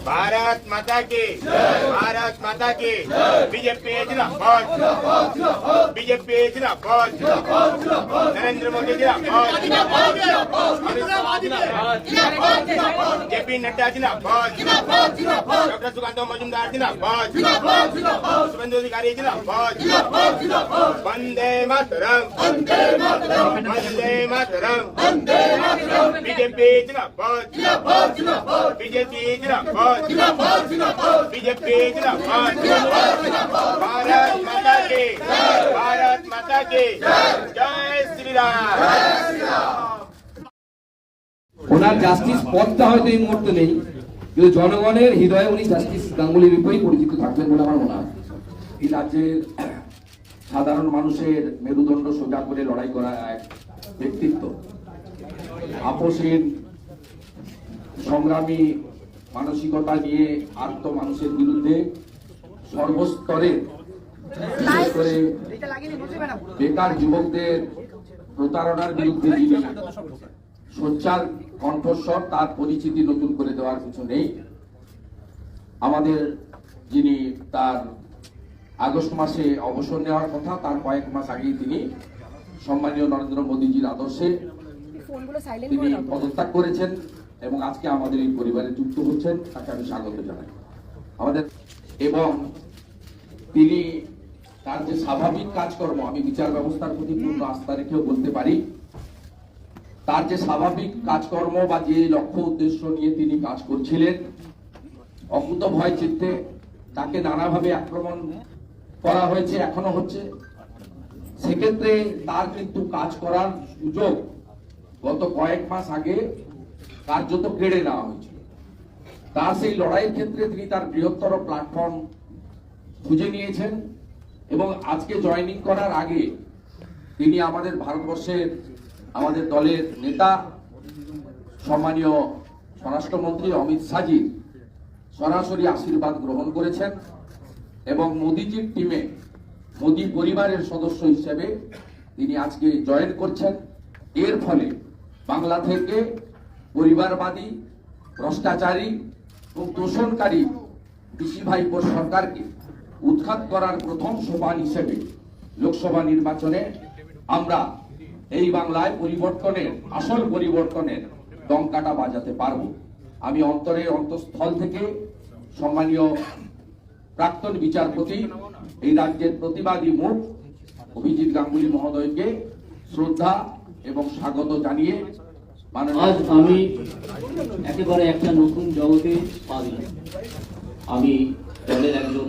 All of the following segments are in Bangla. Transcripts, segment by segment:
भारत माता की। भारत माता की। बीजेपी बीजेपी నరేంద్ర మోడీ జేపీ నడ్డా జిందాబాద్ డాక్టర్ సుగంధ మజుందార్ జిందాబాద్ శుభేందు అధికారి జిందాబాద్ వందే మాతరం వందే మాతరం బీజేపీ జిందాబాద్ బీజేపీ జిందాబాద్ బీజేపీ జిందాబాద్ భారత్ మాతా కి భారత్ మాతా కి జై ওনার জাস্টিস পদটা হয়তো এই মুহূর্তে নেই কিন্তু জনগণের হৃদয়ে উনি জাস্টিস গাঙ্গুলির রূপেই পরিচিত থাকবেন বলে আমার মনে হয়। এই রাজ্যের সাধারণ মানুষের মেরুদণ্ড সোজা করে লড়াই করা এক ব্যক্তিত্ব। আপসের সংগ্রামী মানসিকতা নিয়ে আত্ম মানুষের বিরুদ্ধে সর্বস্তরে বিশেষ করে বেকার যুবকদের প্রতারণার বিরুদ্ধে সোচ্চার কণ্ঠস্বর তার পরিচিতি নতুন করে দেওয়ার কিছু নেই। আমাদের যিনি তার আগস্ট মাসে অবসর নেওয়ার কথা তার কয়েক মাস আগেই তিনি সম্মানীয় নরেন্দ্র মোদীজির আদর্শে তিনি। পদত্যাগ করেছেন এবং আজকে আমাদের এই পরিবারে যুক্ত হচ্ছেন। তাকে আমি স্বাগত জানাই। আমাদের এবং তিনি তার যে স্বাভাবিক কাজকর্ম, আমি বিচার ব্যবস্থার প্রতি পূর্ণ আস্থা রেখেও বলতে পারি, তার যে স্বাভাবিক কাজকর্ম বা যে লক্ষ্য উদ্দেশ্য নিয়ে তিনি কাজ করছিলেন অকুত ভয় চিত্তে তাকে নানাভাবে আক্রমণ করা হয়েছে, এখনও হচ্ছে। সেক্ষেত্রে তার কিন্তু কাজ করার সুযোগ গত কয়েক মাস আগে কার্যত কেড়ে নেওয়া হয়েছিল। তার সেই লড়াইয়ের ক্ষেত্রে তিনি তার বৃহত্তর প্ল্যাটফর্ম খুঁজে নিয়েছেন। এবং আজকে জয়েনিং করার আগে তিনি আমাদের ভারতবর্ষের আমাদের দলের নেতা, সম্মানীয় স্বরাষ্ট্রমন্ত্রী অমিত শাহজির সরাসরি আশীর্বাদ গ্রহণ করেছেন এবং মোদিজির টিমে মোদি পরিবারের সদস্য হিসেবে তিনি আজকে জয়েন করছেন। এর ফলে বাংলা থেকে পরিবারবাদী, ভ্রষ্টাচারী এবং দূষণকারী কৃষি ভাইপোর সরকারকে উৎখাত করার প্রথম সোপান হিসেবে লোকসভা নির্বাচনে আমরা এই বাংলায় পরিবর্তনের, আসল পরিবর্তনের দমকাটা বাজাতে পারব। আমি অন্তরের অন্তঃস্থল থেকে সম্মানীয় প্রাক্তন বিচারপতি, এই রাজ্যের প্রতিবাদী মুখ অভিজিৎ গাঙ্গুলি মহোদয়কে শ্রদ্ধা এবং স্বাগত জানিয়ে আজ আমি একেবারে একটা নতুন জগতে পা আমি দলের একজন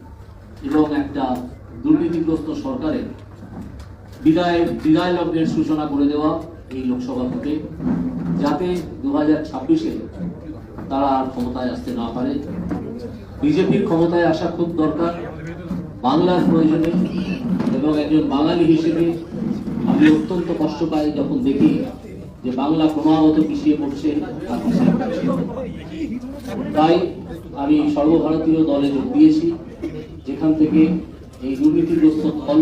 এবং একটা দুর্নীতিগ্রস্ত সরকারের বিদায় বিদায় লগ্নের সূচনা করে দেওয়া এই লোকসভা থেকে যাতে দু হাজার ছাব্বিশে তারা আর ক্ষমতায় আসতে না পারে বিজেপির ক্ষমতায় আসা খুব দরকার, বাংলার প্রয়োজনে, এবং একজন বাঙালি হিসেবে আমি অত্যন্ত কষ্ট পাই যখন দেখি যে বাংলা ক্রমাগত পিছিয়ে পিছিয়ে পড়ছে। তাই আমি সর্বভারতীয় দলে যোগ দিয়েছি যেখান থেকে এই দুর্নীতিগ্রস্ত দল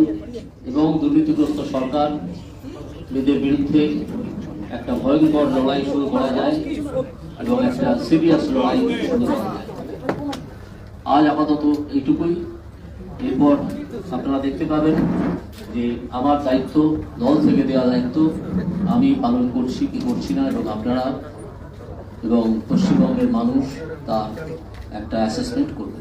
এবং দুর্নীতিগ্রস্ত সরকার এদের বিরুদ্ধে একটা ভয়ঙ্কর লড়াই শুরু করা যায় এবং একটা সিরিয়াস লড়াই শুরু করা যায়। আজ আপাতত এইটুকুই। এরপর আপনারা দেখতে পাবেন যে আমার দায়িত্ব, দল থেকে দেওয়া দায়িত্ব, আমি পালন করছি কি করছি না এবং আপনারা এবং পশ্চিমবঙ্গের মানুষ তা একটা অ্যাসেসমেন্ট করবে